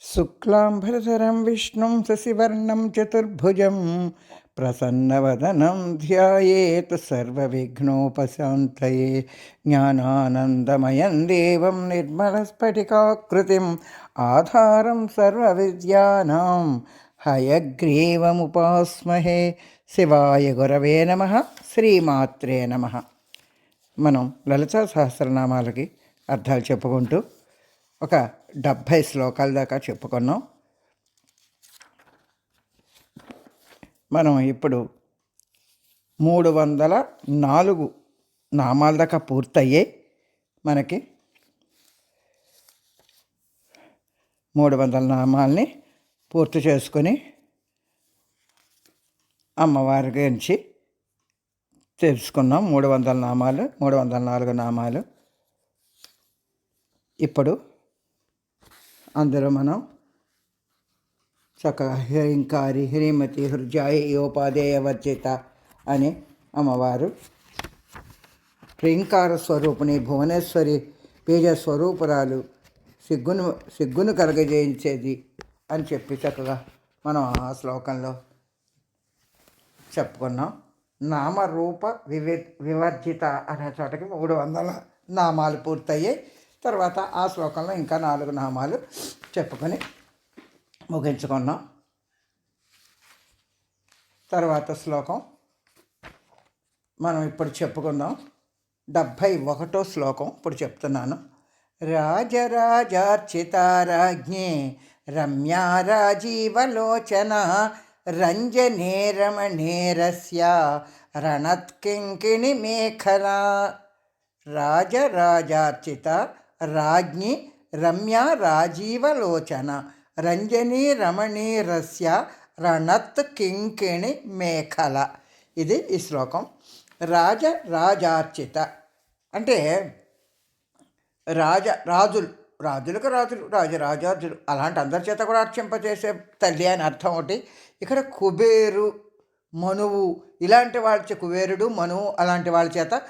శుక్లాంబరధరం విష్ణుం శశివర్ణం చతుర్భుజం ప్రసన్నవదనం ధ్యాయేత్ సర్వవిఘ్నోపశాంతయే. జ్ఞానానందమయం దేవం నిర్మలస్ఫటికాకృతిం ఆధారం సర్వవిద్యానాం. హయగ్రీవముపాస్మహే. శివాయ గురవే నమ. శ్రీమాత్రే నమ. మనం లలితా సహస్రనామాలకి అర్థాలు చెప్పుకుంటూ ఒక డెబ్భై శ్లోకాల దాకా చెప్పుకున్నాం. మనం ఇప్పుడు మూడు వందల నాలుగు నామాల దాకా పూర్తయ్యే మనకి మూడు వందల నామాల్ని పూర్తి చేసుకొని అమ్మవారి గురించి తెలుసుకున్నాం. మూడు వందల నామాలు మూడు వందల నాలుగు నామాలు. ఇప్పుడు అందరూ మనం చక్కగా హ్రీంకారి హ్రీమతి హృజాయ యోపాదేయ వర్జిత అని అమ్మవారు హ్రీంకార స్వరూపుని భువనేశ్వరి బీజ స్వరూపురాలు సిగ్గును సిగ్గును కలగజేయించేది అని చెప్పి చక్కగా మనం ఆ శ్లోకంలో చెప్పుకున్నాం. నామరూప వివి వివర్జిత అనే చోటకి మూడు వందల నామాలు పూర్తయ్యాయి. తర్వాత ఆ శ్లోకంలో ఇంకా నాలుగు నామాలు చెప్పుకొని ముగించుకున్నాం. తర్వాత శ్లోకం మనం ఇప్పుడు చెప్పుకుందాం. డెబ్భై ఒకటో శ్లోకం ఇప్పుడు చెప్తున్నాను. రాజరాజార్చితారాజ్ఞే రమ్యా రాజీవలోచన రంజనే రమణేరస్య రణత్కింకిణి మేఖలా రాజరాజార్చిత రాజ్ఞి రమ్య రాజీవలోచన. రంజనీ రమణీరస్య రణత్ కింకిణి మేఖల. ఇది ఈ శ్లోకం. రాజ రాజార్చిత. అంటే రాజ రాజులు రాజులకు రాజులు రాజరాజార్జులు అలాంటి అందరి చేత కూడా అర్చింపజేసే తల్లి అని అర్థం ఒకటి. ఇక్కడ కుబేరు మనువు ఇలాంటి వాళ్ళ చే కుబేరుడు మనువు అలాంటి వాళ్ళ చేత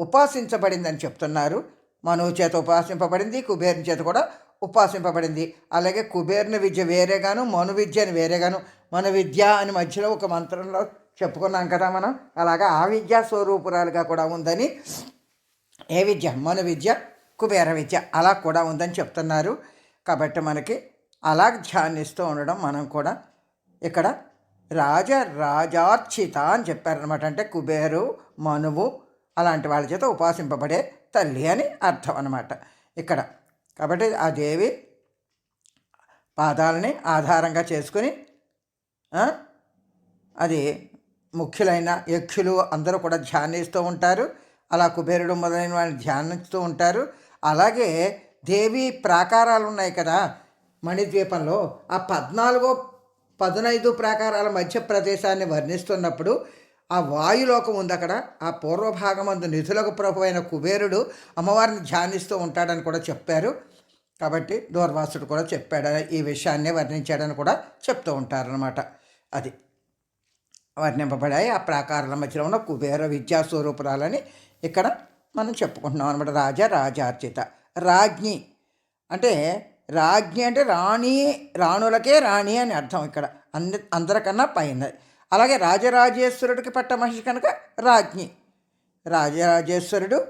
ఉపాసించబడిందని చెప్తున్నారు. మనువు చేత ఉపాసింపబడింది కుబేరుని చేత కూడా ఉపాసింపబడింది. అలాగే కుబేరుని విద్య వేరేగాను మను విద్య అని వేరేగాను మన విద్య అని మధ్యలో ఒక మంత్రంలో చెప్పుకున్నాం కదా మనం. అలాగా ఆ విద్యా స్వరూపురాలుగా కూడా ఉందని ఏ విద్య? మను విద్య కుబేర విద్య అలా కూడా ఉందని చెప్తున్నారు. కాబట్టి మనకి అలా ధ్యానిస్తూ ఉండడం మనం కూడా ఇక్కడ రాజ రాజార్చిత అని చెప్పారనమాట అంటే కుబేరు మనువు అలాంటి వాళ్ళ చేత ఉపాసింపబడే తల్లి అని అర్థం అన్నమాట. ఇక్కడ కాబట్టి ఆ దేవి పాదాలని ఆధారంగా చేసుకుని అది ముఖ్యులైన యక్షులు అందరూ కూడా ధ్యానిస్తూ ఉంటారు. అలా కుబేరుడు మొదలైన వాళ్ళని ధ్యానిస్తూ ఉంటారు. అలాగే దేవి ప్రాకారాలు ఉన్నాయి కదా మణిద్వీపంలో. ఆ పద్నాలుగో పదునైదు ప్రాకారాల మధ్య ప్రదేశాన్ని వర్ణిస్తున్నప్పుడు ఆ వాయులోకం ఉంది అక్కడ. ఆ పూర్వభాగమందు నిధులకు ప్రభు అయిన కుబేరుడు అమ్మవారిని ధ్యానిస్తూ ఉంటాడని కూడా చెప్పారు. కాబట్టి దూర్వాసుడు కూడా చెప్పాడు. ఈ విషయాన్ని వర్ణించాడని కూడా చెప్తూ ఉంటారనమాట అది వర్ణింపబడాయి. ఆ ప్రాకారాల మధ్యలో ఉన్న కుబేర విద్యా స్వరూపురాలని ఇక్కడ మనం చెప్పుకుంటున్నాం అనమాట రాజా రాజార్చిత రాజ్ఞి. అంటే రాజ్ఞి అంటే రాణి రాణులకే రాణి అని అర్థం ఇక్కడ. అంద అందరికన్నా పైన. అలాగే రాజరాజేశ్వరుడికి పట్ట మహిషి కనుక రాజ్ఞి. రాజరాజేశ్వరుడు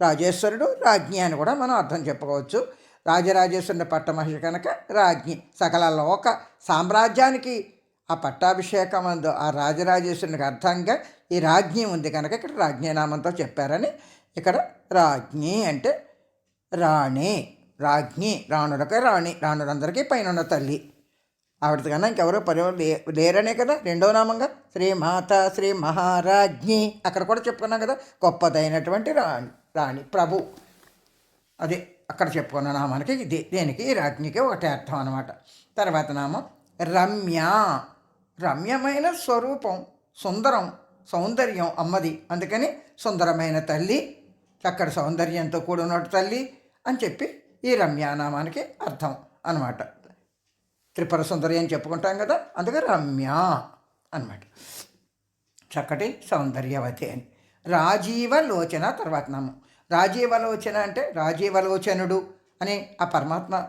రాజేశ్వరుడు రాజ్ఞి అని కూడా మనం అర్థం చెప్పుకోవచ్చు. రాజరాజేశ్వరుని పట్ట మహిషి కనుక రాజ్ఞి. సకల లోక సామ్రాజ్యానికి ఆ పట్టాభిషేకం అందు ఆ రాజరాజేశ్వరునికి అర్థంగా ఈ రాజ్ఞి ఉంది కనుక ఇక్కడ రాజ్ఞీనామంతో చెప్పారని ఇక్కడ రాజ్ఞి అంటే రాణి. రాజ్ఞి రాణులకే రాణి. రాణులందరికీ పైన ఉన్న తల్లి. ఆవిడది కన్నా ఇంకెవరో పని లేరనే కదా రెండో నామంగా. శ్రీ మాత శ్రీ మహారాజ్ఞి. అక్కడ కూడా చెప్పుకున్నాం కదా గొప్పదైనటువంటి రాణి రాణి ప్రభు. అదే అక్కడ చెప్పుకున్న నామానికి ఇది దేనికి? ఈ రాజ్ఞికి ఒకటే అర్థం అనమాట తర్వాత నామం రమ్య. రమ్యమైన స్వరూపం సుందరం సౌందర్యం అమ్మది. అందుకని సుందరమైన తల్లి చక్కటి సౌందర్యంతో కూడినట్టు తల్లి అని చెప్పి ఈ రమ్య నామానికి అర్థం అనమాట త్రిపుర సుందరి అని చెప్పుకుంటాం కదా అందుకే రమ్య అన్నమాట. చక్కటి సౌందర్యవతి అని. రాజీవలోచన తర్వాత నామం రాజీవలోచన అంటే రాజీవలోచనుడు అని ఆ పరమాత్మ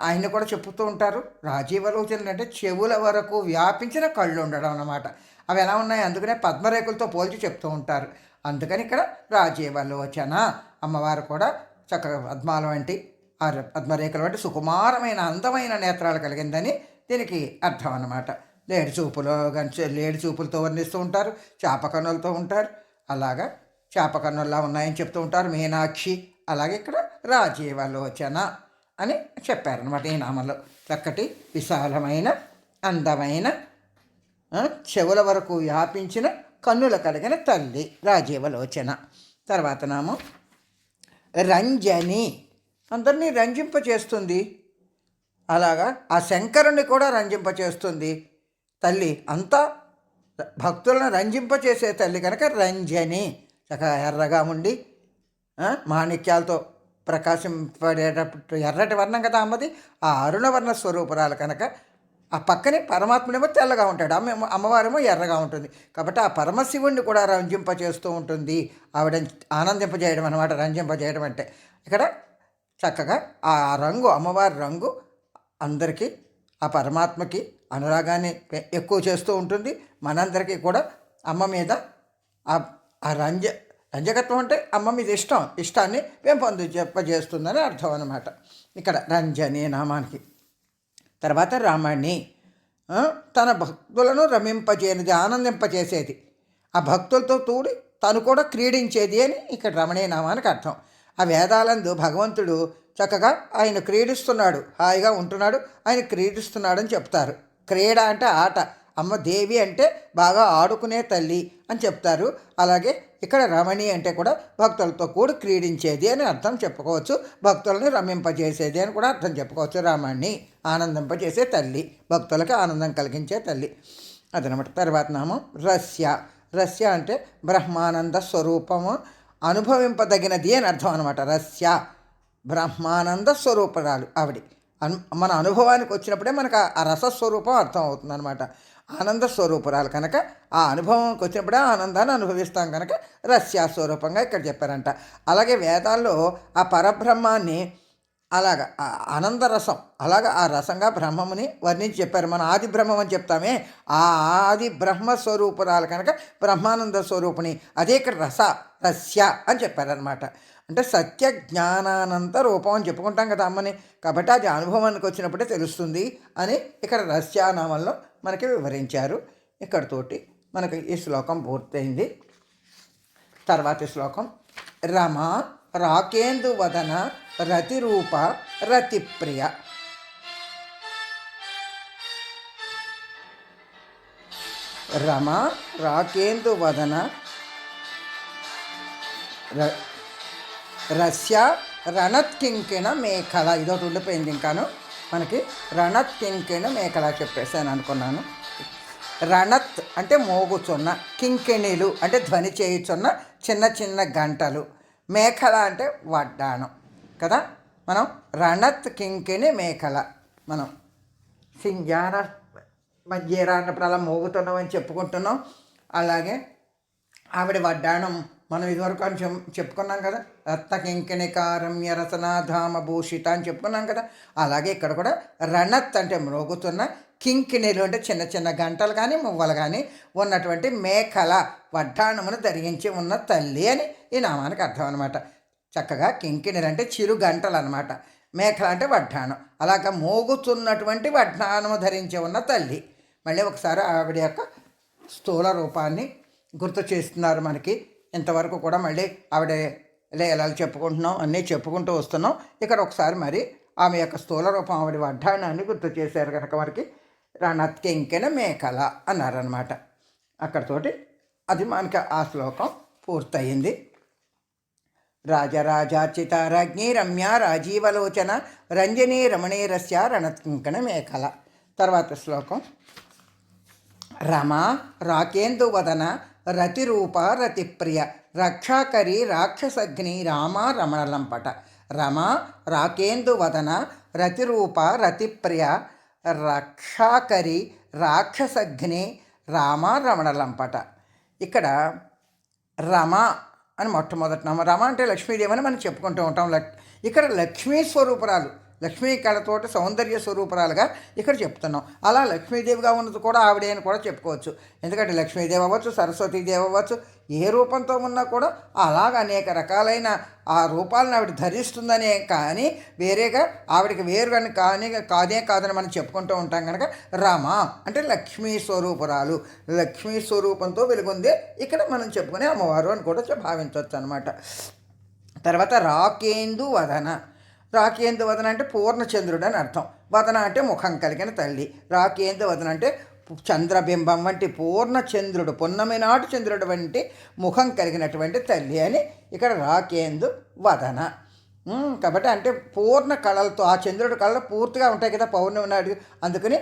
ఆయన కూడా చెప్పుతూ ఉంటారు. రాజీవలోచనలు అంటే చెవుల వరకు వ్యాపించిన కళ్ళు ఉండడం అన్నమాట. అవి ఎలా ఉన్నాయి? అందుకనే పద్మరేకులతో పోల్చి చెప్తూ ఉంటారు. అందుకని ఇక్కడ రాజీవలోచన. అమ్మవారు కూడా చక్కగా పద్మాల వంటి ఆ పద్మరేఖల వంటి సుకుమారమైన అందమైన నేత్రాలు కలిగిందని దీనికి అర్థం అన్నమాట. లేడి చూపులో గంచె లేడి చూపులతో వర్ణిస్తూ ఉంటారు చేప కన్నులతో ఉంటారు. అలాగా చేప కన్నుల్లా ఉన్నాయని చెప్తూ ఉంటారు. మీనాక్షి అలాగే ఇక్కడ రాజీవలోచన అని చెప్పారనమాట ఈ నామంలో. చక్కటి విశాలమైన అందమైన చెవుల వరకు వ్యాపించిన కన్నుల కలిగిన తల్లి రాజీవలోచన. తర్వాత నామం రంజని. అందరినీ రంజింపచేస్తుంది అలాగా ఆ శంకరుని కూడా రంజింపచేస్తుంది తల్లి అంతా భక్తులను రంజింపచేసే తల్లి కనుక రంజని. చక్కగా ఎర్రగా ఉండి మాణిక్యాలతో ప్రకాశింపడేటప్పుడు ఎర్రటి వర్ణం కదా అమ్మది? ఆ అరుణవర్ణ స్వరూపురాలు కనుక ఆ పక్కనే పరమాత్ముడేమో తెల్లగా ఉంటాడు. అమ్మ అమ్మవారేమో ఎర్రగా ఉంటుంది. కాబట్టి ఆ పరమశివుణ్ణి కూడా రంజింపచేస్తూ ఉంటుంది. ఆవిడ ఆనందింపజేయడం అనమాట రంజింపజేయడం అంటే. ఇక్కడ చక్కగా ఆ రంగు అమ్మవారి రంగు అందరికీ ఆ పరమాత్మకి అనురాగాన్ని ఎక్కువ చేస్తూ ఉంటుంది. మనందరికీ కూడా అమ్మ మీద ఆ ఆ రంజ రంజకత్వం అంటే అమ్మ మీద ఇష్టం ఇష్టాన్ని పెంపొంది చెప్పజేస్తుందని అర్థం అనమాట ఇక్కడ రంజని నామానికి. తర్వాత రమణి తన భక్తులను రమింపజేయనిది ఆనందింపజేసేది ఆ భక్తులతో తోడి తను కూడా క్రీడించేది అని ఇక్కడ రమణీయ నామానికి అర్థం. ఆ వేదాలందు భగవంతుడు చక్కగా ఆయన క్రీడిస్తున్నాడు హాయిగా ఉంటున్నాడు ఆయన క్రీడిస్తున్నాడని చెప్తారు. క్రీడ అంటే ఆట. అమ్మ దేవి అంటే బాగా ఆడుకునే తల్లి అని చెప్తారు. అలాగే ఇక్కడ రమణి అంటే కూడా భక్తులతో కూడి క్రీడించేది అని అర్థం చెప్పుకోవచ్చు. భక్తులను రమింపజేసేది అని కూడా అర్థం చెప్పుకోవచ్చు. రమణి ఆనందింపజేసే తల్లి భక్తులకు ఆనందం కలిగించే తల్లి. అదనమాట. తర్వాత నామం రస్య. రస్య అంటే బ్రహ్మానంద స్వరూపము. అనుభవింపదగినది అని అర్థం అనమాట రస్య బ్రహ్మానంద స్వరూపరాలు ఆవిడ. అను మన అనుభవానికి వచ్చినప్పుడే మనకు ఆ- రసస్వరూపం అర్థం అవుతుంది అనమాట ఆనంద స్వరూపురాలు కనుక ఆ అనుభవంకి వచ్చినప్పుడే ఆ ఆనందాన్ని అనుభవిస్తాం కనుక రస్యా స్వరూపంగా ఇక్కడ చెప్పారంట. అలాగే వేదాల్లో ఆ పరబ్రహ్మాన్ని అలాగ అనందరసం ఆనందరసం అలాగ ఆ రసంగా బ్రహ్మముని వర్ణించి చెప్పారు. మనం ఆది బ్రహ్మం అని చెప్తామే. ఆ ఆది బ్రహ్మ స్వరూపురాలు కనుక బ్రహ్మానంద స్వరూపిణి అదే ఇక్కడ రస రస్య అని చెప్పారనమాట అంటే సత్య జ్ఞానానంత రూపం అని చెప్పుకుంటాం కదా అమ్మని. కాబట్టి అది అనుభవానికి వచ్చినప్పుడే తెలుస్తుంది అని ఇక్కడ రస్యానామంలో మనకి వివరించారు. ఇక్కడతోటి మనకి ఈ శ్లోకం పూర్తయింది. తర్వాతి శ్లోకం రమ రాకేందు వదన రతిరూప రతిప్రియ. రమ రాకేందు వదన ర- రస్య రణత్కింకిణ మేఖల. ఇదొకటి ఉండిపోయింది ఇంకాను. మనకి రణత్కింకిణ మేఖల చెప్పేసాను అనుకున్నాను. రణత్ అంటే మోగుచున్న కింకిణీలు అంటే ధ్వని చేయుచున్న చిన్న చిన్న గంటలు. మేఖల అంటే వడ్డాణం కదా? మనం రణత్ కింకిణి మేఖల మనం సింజాన మధ్యరా అన్నప్పుడు అలా మోగుతున్నామని చెప్పుకుంటున్నాం. అలాగే ఆవిడ వడ్డాణం మనం ఇదివరకు కొంచెం చెప్పుకున్నాం కదా? రత్న కింకిణికారమ్య రసనాధామ భూషిత అని చెప్పుకున్నాం కదా? అలాగే ఇక్కడ కూడా రణత్ అంటే మ్రోగుతున్న కింకిణిలు అంటే చిన్న చిన్న గంటలు కానీ మువ్వలు కానీ ఉన్నటువంటి మేకల వడ్డాణమును ధరించి ఉన్న తల్లి అని ఈ నామానికి అర్థం అనమాట చక్కగా కింకిణిలు అంటే చిరు గంటలు అనమాట మేకల అంటే వడ్డాణం. అలాగ మోగుతున్నటువంటి వడ్డాణము ధరించి ఉన్న తల్లి. మళ్ళీ ఒకసారి ఆవిడ యొక్క స్థూల రూపాన్ని గుర్తు చేస్తున్నారు మనకి. ఇంతవరకు కూడా మళ్ళీ ఆవిడ లేలాలు చెప్పుకుంటున్నాం అన్నీ చెప్పుకుంటూ వస్తున్నాం. ఇక్కడ ఒకసారి మరి ఆమె యొక్క స్థూల రూపం ఆవిడ వడ్డాణాన్ని గుర్తు చేశారు కనుక మనకి. రణత్కెంకెన మేకల అన్నారనమాట అక్కడతోటి అది మనకి ఆ శ్లోకం పూర్తయింది. రాజరాజార్చితారాజ్ఞి రమ్య రాజీవలోచన రంజనీ రమణీరస్య రణకంకణ మేఖల తర్వాత శ్లోకం. రమ రాకేందువదన రతిరూప రతిప్రియ రక్షాకరి రాక్షసగ్ని రామ రమణలంపట. రమ రాకేందువదన రతిరూప రతిప్రియ రక్షాకరి రాక్షసగ్ని రామ రమణలంపట. ఇక్కడ రమ అని మొట్టమొదటి నామ రమ అంటే లక్ష్మీదేవి అని మనం చెప్పుకుంటూ ఉంటాం. లక్ ఇక్కడ లక్ష్మీ స్వరూపురాలు. లక్ష్మీ కళతోటి సౌందర్య స్వరూపురాలుగా ఇక్కడ చెప్తున్నాం. అలా లక్ష్మీదేవిగా ఉన్నది కూడా ఆవిడే అని కూడా చెప్పుకోవచ్చు. ఎందుకంటే లక్ష్మీదేవి అవ్వచ్చు సరస్వతీదేవి అవ్వచ్చు ఏ రూపంతో ఉన్నా కూడా అలాగ అనేక రకాలైన ఆ రూపాలను ఆవిడ ధరిస్తుందనే కానీ వేరేగా ఆవిడకి వేరు కానీ కాదే కాదని మనం చెప్పుకుంటూ ఉంటాం కనుక రామ అంటే లక్ష్మీ స్వరూపురాలు. లక్ష్మీ స్వరూపంతో వెలుగుందే ఇక్కడ మనం చెప్పుకునే అమ్మవారు అని కూడా భావించవచ్చు అనమాట తర్వాత రాకేందు వదన. రాకేందు వదన అంటే పూర్ణచంద్రుడు అని అర్థం. వదన అంటే ముఖం కలిగిన తల్లి. రాకేందు వదన అంటే చంద్రబింబం వంటి పూర్ణచంద్రుడు పున్నమి నాటు చంద్రుడు వంటి ముఖం కలిగినటువంటి తల్లి అని ఇక్కడ రాకేందు వదన కాబట్టి అంటే పూర్ణ కళలతో ఆ చంద్రుడి కళలు పూర్తిగా ఉంటాయి కదా పౌర్ణమి నాడు. అందుకని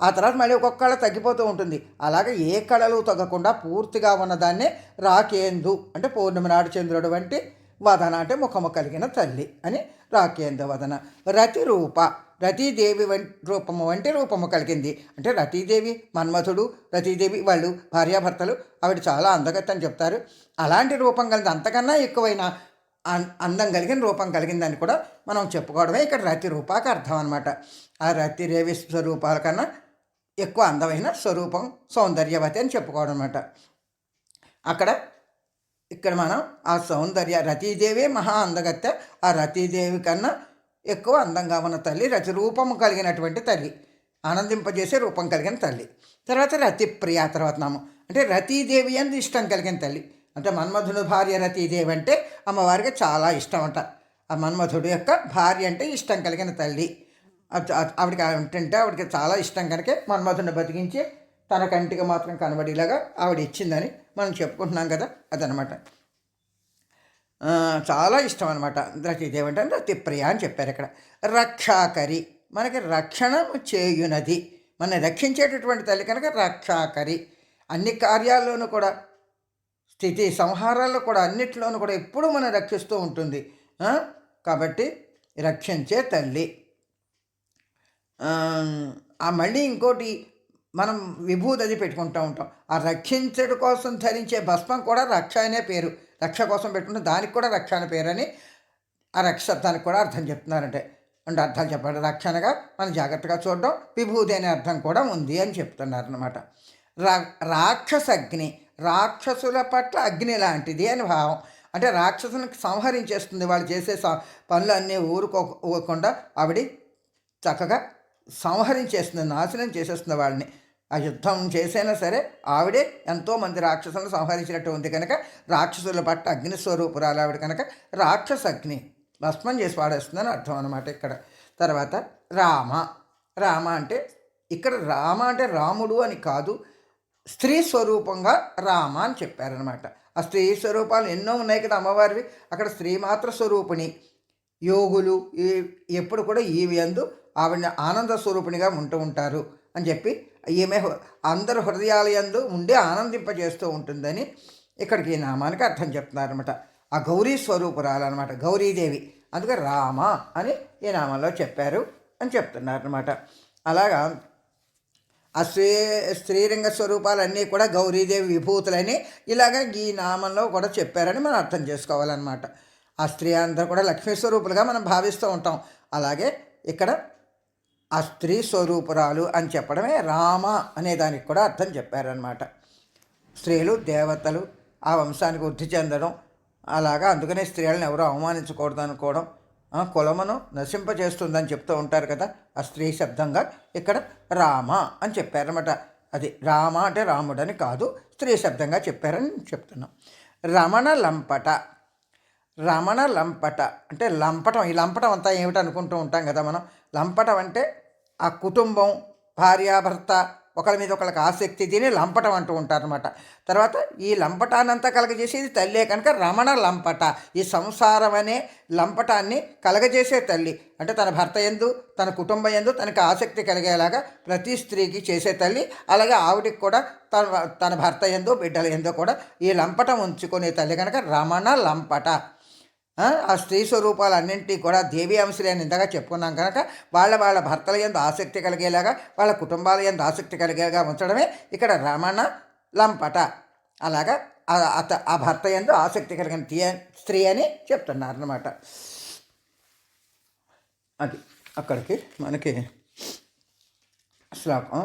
ఆ తర్వాత మళ్ళీ ఒక్కొక్క కళ తగ్గిపోతూ ఉంటుంది. అలాగే ఏ కళలు తగ్గకుండా పూర్తిగా ఉన్నదాన్నే రాకేందు అంటే పౌర్ణమి నాడు చంద్రుడు వంటి వదన అంటే ముఖము కలిగిన తల్లి అని రాకేంద్ర వదన. రతి రూప రతీదేవి వంటి రూపము వంటి రూపము కలిగింది. అంటే రతీదేవి మన్మథుడు రతీదేవి వాళ్ళు భార్యాభర్తలు ఆవిడ చాలా అందగత్తని చెప్తారు. అలాంటి రూపం కలిగింది అంతకన్నా ఎక్కువైన అందం కలిగిన రూపం కలిగిందని కూడా మనం చెప్పుకోవడమే ఇక్కడ రతి రూపాకి అర్థం అనమాట ఆ రతిరేవి స్వరూపాల కన్నా ఎక్కువ అందమైన స్వరూపం సౌందర్యవతి అని చెప్పుకోవడం అనమాట అక్కడ ఇక్కడ మనం ఆ సౌందర్య రతీదేవి మహా అందగత్తె. ఆ రతీదేవి కన్నా ఎక్కువ అందంగా ఉన్న తల్లి రతి రూపము కలిగినటువంటి తల్లి ఆనందింపజేసే రూపం కలిగిన తల్లి. తర్వాత రతిప్రియ తర్వాత నామం. అంటే రతీదేవి అని ఇష్టం కలిగిన తల్లి. అంటే మన్మధుని భార్య రతీదేవి అంటే అమ్మవారికి చాలా ఇష్టం అంట ఆ మన్మధుడు యొక్క భార్య అంటే ఇష్టం కలిగిన తల్లి. ఆ- ఆవిడకి అంటే ఆవిడకి చాలా ఇష్టం కనుక మన్మధుని బతికించి తన కంటికి మాత్రం కనబడేలాగా ఆవిడ ఇచ్చిందని మనం చెప్పుకుంటున్నాం కదా అదనమాట. చాలా ఇష్టం అనమాట రతీదేవి అంటే రతిప్రియ అని చెప్పారు ఇక్కడ. రక్షాకరి మనకి రక్షణ చేయునది. మన రక్షించేటటువంటి తల్లి కనుక రక్షాకరి. అన్ని కార్యాల్లోనూ కూడా స్థితి సంహారాల్లో కూడా అన్నిట్లోనూ కూడా ఎప్పుడూ మనం రక్షిస్తూ ఉంటుంది. కాబట్టి రక్షించే తల్లి. ఆ మళ్ళీ ఇంకోటి మనం విభూతి అది పెట్టుకుంటూ ఉంటాం. ఆ రక్షించడం కోసం ధరించే భస్మం కూడా రక్ష అనే పేరు. రక్ష కోసం పెట్టుకుంటే దానికి కూడా రక్ష అనే పేరు అని ఆ రక్ష కూడా అర్థం చెప్తున్నారంటే. అంటే అర్థాలు చెప్పండి రక్షణగా మనం జాగ్రత్తగా చూడడం విభూతి అనే అర్థం కూడా ఉంది అని చెప్తున్నారు అనమాట రా రాక్షస అగ్ని రాక్షసుల పట్ల అగ్ని లాంటిది అని భావం. అంటే రాక్షసునికి సంహరించేస్తుంది. వాళ్ళు చేసే పనులన్నీ పనులు అన్నీ ఊరుకోకుండా ఆవిడ చక్కగా సంహరించేస్తుంది నాశనం చేసేస్తుంది వాళ్ళని. ఆ యుద్ధం చేసైనా సరే ఆవిడే ఎంతోమంది రాక్షసులను సంహరించినట్టు ఉంది కనుక రాక్షసుల పట్ల అగ్ని స్వరూపురాలు ఆవిడ కనుక రాక్షస అగ్ని భస్మం చేసి పాడేస్తుందని అర్థం అనమాట ఇక్కడ. తర్వాత రామ. రామ అంటే ఇక్కడ రామ అంటే రాముడు అని కాదు స్త్రీ స్వరూపంగా రామ అని చెప్పారనమాట ఆ స్త్రీ స్వరూపాలు ఎన్నో ఉన్నాయి కదా అమ్మవారివి. అక్కడ స్త్రీ మాత్ర స్వరూపిణి. యోగులు ఈ ఎప్పుడు కూడా ఈ అందు ఆవిడ ఆనంద స్వరూపిణిగా ఉంటూ ఉంటారు అని చెప్పి ఈమె హృ- అందరు హృదయాలయందు ఉండి ఆనందింపజేస్తూ ఉంటుందని ఇక్కడికి ఈ నామానికి అర్థం చెప్తున్నారనమాట ఆ గౌరీ స్వరూపురాలన్నమాట గౌరీదేవి. అందుకే రామ అని ఈ నామంలో చెప్పారు అని చెప్తున్నారనమాట అలాగా ఆ స్త్రీ స్త్రీలింగ స్వరూపాలన్నీ కూడా గౌరీదేవి విభూతులని ఇలాగ ఈ నామంలో కూడా చెప్పారని మనం అర్థం చేసుకోవాలన్నమాట. ఆ స్త్రీ అందరూ కూడా లక్ష్మీ స్వరూపులుగా మనం భావిస్తూ ఉంటాం. అలాగే ఇక్కడ ఆ స్త్రీ స్వరూపురాలు అని చెప్పడమే రామ అనే దానికి కూడా అర్థం చెప్పారనమాట స్త్రీలు దేవతలు ఆ వంశానికి వృద్ధి చెందడం అలాగా అందుకనే స్త్రీలను ఎవరో అవమానించకూడదు అనుకోవడం కులమును నశింపజేస్తుందని చెప్తూ ఉంటారు కదా ఆ స్త్రీ శబ్దంగా ఇక్కడ రామ అని చెప్పారన్నమాట. అది రామ అంటే రాముడని కాదు స్త్రీ శబ్దంగా చెప్పారని చెప్తున్నాం. రమణ లంపట. రమణ లంపట అంటే లంపటం ఈ లంపటం అంతా ఏమిటి అనుకుంటూ ఉంటాం కదా మనం. లంపటం అంటే ఆ కుటుంబం భార్యాభర్త ఒకరి మీద ఒకరికి ఆసక్తి దీని లంపటం అంటూ ఉంటారనమాట తర్వాత ఈ లంపటానంతా కలగజేసేది తల్లే కనుక రమణ లంపట. ఈ సంసారం అనే లంపటాన్ని కలగజేసే తల్లి. అంటే తన భర్త ఎందు తన కుటుంబం ఎందు తనకి ఆసక్తి కలిగేలాగా ప్రతి స్త్రీకి చేసే తల్లి. అలాగే ఆవిడికి కూడా తన తన భర్త ఎందు బిడ్డల ఎందు కూడా ఈ లంపటం ఉంచుకునే తల్లి కనుక రమణ లంపట. ఆ స్త్రీ స్త్రీ స్వరూపాలన్నింటినీ కూడా దేవి అంశలే అని ఇందాక చెప్పుకున్నాం కనుక వాళ్ళ వాళ్ళ భర్తల ఎందు ఆసక్తి కలిగేలాగా వాళ్ళ కుటుంబాల ఎందు ఆసక్తి కలిగేలాగా ఉంచడమే ఇక్కడ రమణ లంపట. అలాగా అత ఆ భర్త ఎందు ఆసక్తి కలిగిన తీయ స్త్రీ అని చెప్తున్నారు అనమాట అది అక్కడికి మనకి శ్లోకం.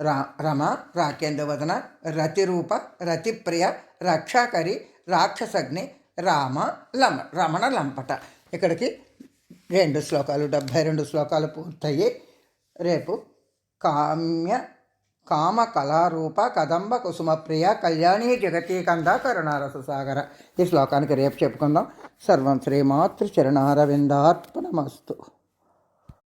రా రమ రాకేంద్రవదన రతిరూప రతిప్రియ రక్షాకరి రాక్షసగ్ని రామ లమ రమణ లంపట. ఇక్కడికి రెండు శ్లోకాలు డెబ్భై రెండు శ్లోకాలు పూర్తయ్యి రేపు కామ్య కామ కళారూప కదంబ కుసుమ ప్రియ కళ్యాణి జగతి కంద కరుణారస సాగర. ఈ శ్లోకానికి రేపు చెప్పుకుందాం. సర్వం శ్రీమాతృ చరణారవిందార్పణమస్తు.